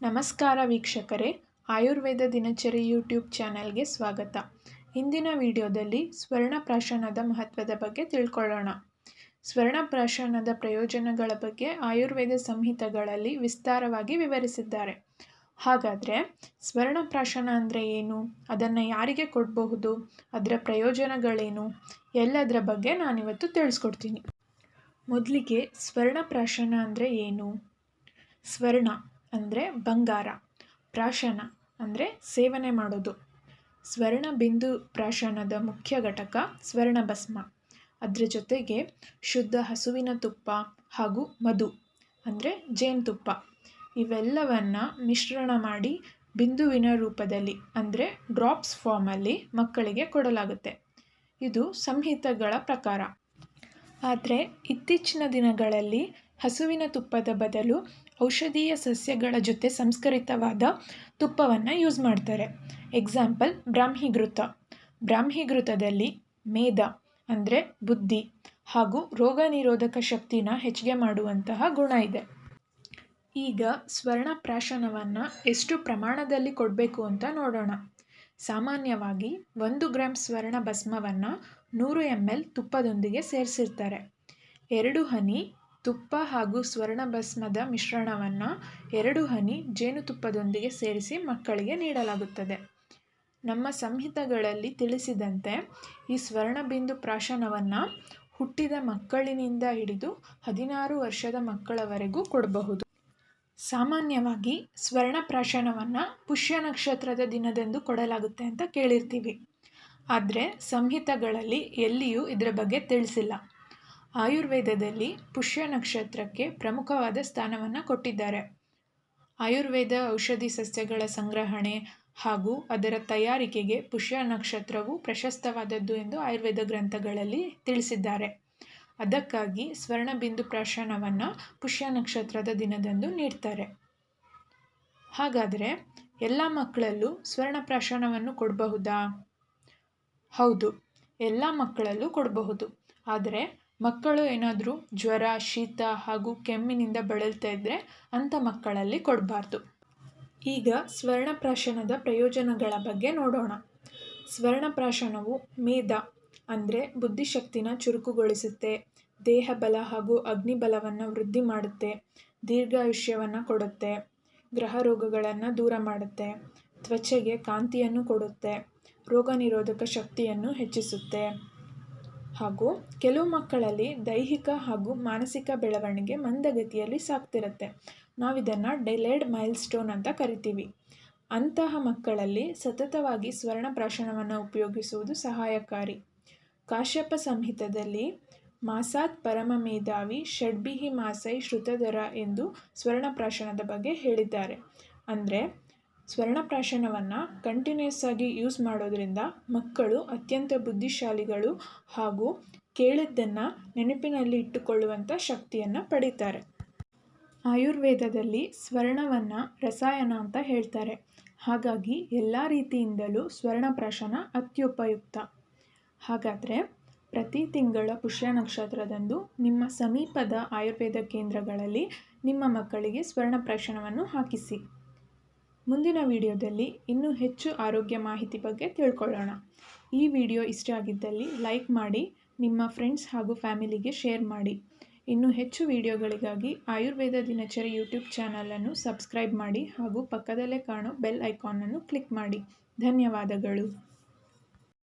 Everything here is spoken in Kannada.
ನಮಸ್ಕಾರ ವೀಕ್ಷಕರೇ. ಆಯುರ್ವೇದ ದಿನಚರಿ ಯೂಟ್ಯೂಬ್ ಚಾನೆಲ್ಗೆ ಸ್ವಾಗತ. ಇಂದಿನ ವಿಡಿಯೋದಲ್ಲಿ ಸ್ವರ್ಣಪ್ರಾಶನದ ಮಹತ್ವದ ಬಗ್ಗೆ ತಿಳ್ಕೊಳ್ಳೋಣ. ಸ್ವರ್ಣಪ್ರಾಶನದ ಪ್ರಯೋಜನಗಳ ಬಗ್ಗೆ ಆಯುರ್ವೇದ ಸಂಹಿತೆಗಳಲ್ಲಿ ವಿಸ್ತಾರವಾಗಿ ವಿವರಿಸಿದ್ದಾರೆ. ಹಾಗಾದರೆ ಸ್ವರ್ಣಪ್ರಾಶನ ಅಂದರೆ ಏನು? ಅದನ್ನು ಯಾರಿಗೆ ಕೊಡಬಹುದು? ಅದರ ಪ್ರಯೋಜನಗಳೇನು? ಎಲ್ಲದರ ಬಗ್ಗೆ ನಾನಿವತ್ತು ತಿಳಿಸ್ಕೊಡ್ತೀನಿ. ಮೊದಲಿಗೆ ಸ್ವರ್ಣಪ್ರಾಶನ ಅಂದರೆ ಏನು? ಸ್ವರ್ಣ ಅಂದರೆ ಬಂಗಾರ, ಪ್ರಾಶನ ಅಂದರೆ ಸೇವನೆ ಮಾಡೋದು. ಸ್ವರ್ಣ ಬಿಂದು ಪ್ರಾಶನದ ಮುಖ್ಯ ಘಟಕ ಸ್ವರ್ಣಭಸ್ಮ ಅದರ ಜೊತೆಗೆ ಶುದ್ಧ ಹಸುವಿನ ತುಪ್ಪ ಹಾಗೂ ಮಧು ಅಂದರೆ ಜೇನುತುಪ್ಪ. ಇವೆಲ್ಲವನ್ನು ಮಿಶ್ರಣ ಮಾಡಿ ಬಿಂದುವಿನ ರೂಪದಲ್ಲಿ ಅಂದರೆ ಡ್ರಾಪ್ಸ್ ಫಾರ್ಮಲ್ಲಿ ಮಕ್ಕಳಿಗೆ ಕೊಡಲಾಗುತ್ತೆ. ಇದು ಸಂಹಿತಗಳ ಪ್ರಕಾರ. ಆದರೆ ಇತ್ತೀಚಿನ ದಿನಗಳಲ್ಲಿ ಹಸುವಿನ ತುಪ್ಪದ ಬದಲು ಔಷಧೀಯ ಸಸ್ಯಗಳ ಜೊತೆ ಸಂಸ್ಕರಿತವಾದ ತುಪ್ಪವನ್ನು ಯೂಸ್ ಮಾಡ್ತಾರೆ. ಎಕ್ಸಾಂಪಲ್ ಬ್ರಾಹ್ಮಿಘೃತ ಬ್ರಾಹ್ಮಿಘೃತದಲ್ಲಿ ಮೇದ ಅಂದರೆ ಬುದ್ಧಿ ಹಾಗೂ ರೋಗ ನಿರೋಧಕ ಶಕ್ತಿನ ಹೆಚ್ಚಿಗೆ ಮಾಡುವಂತಹ ಗುಣ ಇದೆ. ಈಗ ಸ್ವರ್ಣಪ್ರಾಶನವನ್ನು ಎಷ್ಟು ಪ್ರಮಾಣದಲ್ಲಿ ಕೊಡಬೇಕು ಅಂತ ನೋಡೋಣ. ಸಾಮಾನ್ಯವಾಗಿ ಒಂದು ಗ್ರಾಮ್ ಸ್ವರ್ಣ ಭಸ್ಮವನ್ನು ನೂರು ಎಂ ಎಲ್ ತುಪ್ಪದೊಂದಿಗೆ ಸೇರಿಸಿರ್ತಾರೆ. ಎರಡು ಹನಿ ತುಪ್ಪ ಹಾಗೂ ಸ್ವರ್ಣಭಸ್ಮದ ಮಿಶ್ರಣವನ್ನು ಎರಡು ಹನಿ ಜೇನುತುಪ್ಪದೊಂದಿಗೆ ಸೇರಿಸಿ ಮಕ್ಕಳಿಗೆ ನೀಡಲಾಗುತ್ತದೆ. ನಮ್ಮ ಸಂಹಿತೆಗಳಲ್ಲಿ ತಿಳಿಸಿದಂತೆ, ಈ ಸ್ವರ್ಣಬಿಂದು ಪ್ರಾಶನವನ್ನು ಹುಟ್ಟಿದ ಮಕ್ಕಳಿನಿಂದ ಹಿಡಿದು ಹದಿನಾರು ವರ್ಷದ ಮಕ್ಕಳವರೆಗೂ ಕೊಡಬಹುದು. ಸಾಮಾನ್ಯವಾಗಿ ಸ್ವರ್ಣಪ್ರಾಶನವನ್ನು ಪುಷ್ಯ ನಕ್ಷತ್ರದ ದಿನದಂದು ಕೊಡಲಾಗುತ್ತೆ ಅಂತ ಕೇಳಿರ್ತೀವಿ. ಆದರೆ ಸಂಹಿತೆಗಳಲ್ಲಿ ಎಲ್ಲಿಯೂ ಇದರ ಬಗ್ಗೆ ತಿಳಿಸಿಲ್ಲ. ಆಯುರ್ವೇದದಲ್ಲಿ ಪುಷ್ಯ ನಕ್ಷತ್ರಕ್ಕೆ ಪ್ರಮುಖವಾದ ಸ್ಥಾನವನ್ನು ಕೊಟ್ಟಿದ್ದಾರೆ. ಆಯುರ್ವೇದ ಔಷಧಿ ಸಸ್ಯಗಳ ಸಂಗ್ರಹಣೆ ಹಾಗೂ ಅದರ ತಯಾರಿಕೆಗೆ ಪುಷ್ಯ ನಕ್ಷತ್ರವು ಪ್ರಶಸ್ತವಾದದ್ದು ಎಂದು ಆಯುರ್ವೇದ ಗ್ರಂಥಗಳಲ್ಲಿ ತಿಳಿಸಿದ್ದಾರೆ. ಅದಕ್ಕಾಗಿ ಸ್ವರ್ಣಬಿಂದು ಪ್ರಾಶನವನ್ನು ಪುಷ್ಯ ನಕ್ಷತ್ರದ ದಿನದಂದು ನೀಡ್ತಾರೆ. ಹಾಗಾದರೆ ಎಲ್ಲ ಮಕ್ಕಳಲ್ಲೂ ಸ್ವರ್ಣ ಪ್ರಾಶನವನ್ನು ಕೊಡಬಹುದಾ? ಹೌದು, ಎಲ್ಲ ಮಕ್ಕಳಲ್ಲೂ ಕೊಡಬಹುದು. ಆದರೆ ಮಕ್ಕಳು ಏನಾದರೂ ಜ್ವರ, ಶೀತ ಹಾಗೂ ಕೆಮ್ಮಿನಿಂದ ಬಳಲ್ತಾ ಇದ್ದರೆ ಅಂಥ ಮಕ್ಕಳಲ್ಲಿ ಕೊಡಬಾರ್ದು. ಈಗ ಸ್ವರ್ಣಪ್ರಾಶನದ ಪ್ರಯೋಜನಗಳ ಬಗ್ಗೆ ನೋಡೋಣ. ಸ್ವರ್ಣಪ್ರಾಶನವು ಮೇಧ, ಅಂದರೆ ಬುದ್ಧಿಶಕ್ತಿನ ಚುರುಕುಗೊಳಿಸುತ್ತೆ ದೇಹ ಬಲ ಹಾಗೂ ಅಗ್ನಿಬಲವನ್ನು ವೃದ್ಧಿ ಮಾಡುತ್ತೆ, ದೀರ್ಘಾಯುಷ್ಯವನ್ನು ಕೊಡುತ್ತೆ, ಗ್ರಹ ರೋಗಗಳನ್ನು ದೂರ ಮಾಡುತ್ತೆ, ತ್ವಚೆಗೆ ಕಾಂತಿಯನ್ನು ಕೊಡುತ್ತೆ, ರೋಗ ನಿರೋಧಕ ಶಕ್ತಿಯನ್ನು ಹೆಚ್ಚಿಸುತ್ತೆ. ಹಾಗೂ ಕೆಲವು ಮಕ್ಕಳಲ್ಲಿ ದೈಹಿಕ ಹಾಗೂ ಮಾನಸಿಕ ಬೆಳವಣಿಗೆ ಮಂದಗತಿಯಲ್ಲಿ ಸಾಗ್ತಿರುತ್ತೆ ನಾವಿದನ್ನು ಡೆಲೇಡ್ ಮೈಲ್ ಸ್ಟೋನ್ ಅಂತ ಕರಿತೀವಿ. ಅಂತಹ ಮಕ್ಕಳಲ್ಲಿ ಸತತವಾಗಿ ಸ್ವರ್ಣಪ್ರಾಶನವನ್ನು ಉಪಯೋಗಿಸುವುದು ಸಹಾಯಕಾರಿ. ಕಾಶ್ಯಪ ಸಂಹಿತದಲ್ಲಿ ಮಾಸಾತ್ ಪರಮ ಮೇಧಾವಿ ಷಡ್ಬಿಹಿ ಮಾಸೈ ಶ್ರುತಧರ ಎಂದು ಸ್ವರ್ಣಪ್ರಾಶನದ ಬಗ್ಗೆ ಹೇಳಿದ್ದಾರೆ. ಅಂದರೆ ಸ್ವರ್ಣಪ್ರಾಶನವನ್ನು ಕಂಟಿನ್ಯೂಸ್ ಆಗಿ ಯೂಸ್ ಮಾಡೋದರಿಂದ ಮಕ್ಕಳು ಅತ್ಯಂತ ಬುದ್ಧಿಶಾಲಿಗಳು ಹಾಗೂ ಕೇಳಿದ್ದನ್ನು ನೆನಪಿನಲ್ಲಿ ಇಟ್ಟುಕೊಳ್ಳುವಂಥ ಶಕ್ತಿಯನ್ನು ಪಡೀತಾರೆ. ಆಯುರ್ವೇದದಲ್ಲಿ ಸ್ವರ್ಣವನ್ನು ರಸಾಯನ ಅಂತ ಹೇಳ್ತಾರೆ. ಹಾಗಾಗಿ ಎಲ್ಲ ರೀತಿಯಿಂದಲೂ ಸ್ವರ್ಣಪ್ರಾಶನ ಅತ್ಯುಪಯುಕ್ತ. ಹಾಗಾದರೆ ಪ್ರತಿ ತಿಂಗಳ ಪುಷ್ಯ ನಕ್ಷತ್ರದಂದು ನಿಮ್ಮ ಸಮೀಪದ ಆಯುರ್ವೇದ ಕೇಂದ್ರಗಳಲ್ಲಿ ನಿಮ್ಮ ಮಕ್ಕಳಿಗೆ ಸ್ವರ್ಣಪ್ರಾಶನವನ್ನು ಹಾಕಿಸಿ. ಮುಂದಿನ ವಿಡಿಯೋದಲ್ಲಿ ಇನ್ನೂ ಹೆಚ್ಚು ಆರೋಗ್ಯ ಮಾಹಿತಿ ಬಗ್ಗೆ ತಿಳ್ಕೊಳ್ಳೋಣ. ಈ ವಿಡಿಯೋ ಇಷ್ಟ ಆಗಿದ್ದಲ್ಲಿ ಲೈಕ್ ಮಾಡಿ, ನಿಮ್ಮ ಫ್ರೆಂಡ್ಸ್ ಹಾಗೂ ಫ್ಯಾಮಿಲಿಗೆ ಶೇರ್ ಮಾಡಿ. ಇನ್ನೂ ಹೆಚ್ಚು ವಿಡಿಯೋಗಳಿಗಾಗಿ ಆಯುರ್ವೇದ ದಿನಚರಿ ಯೂಟ್ಯೂಬ್ ಚಾನಲನ್ನು ಸಬ್ಸ್ಕ್ರೈಬ್ ಮಾಡಿ ಹಾಗೂ ಪಕ್ಕದಲ್ಲೇ ಕಾಣೋ ಬೆಲ್ ಐಕಾನನ್ನು ಕ್ಲಿಕ್ ಮಾಡಿ. ಧನ್ಯವಾದಗಳು.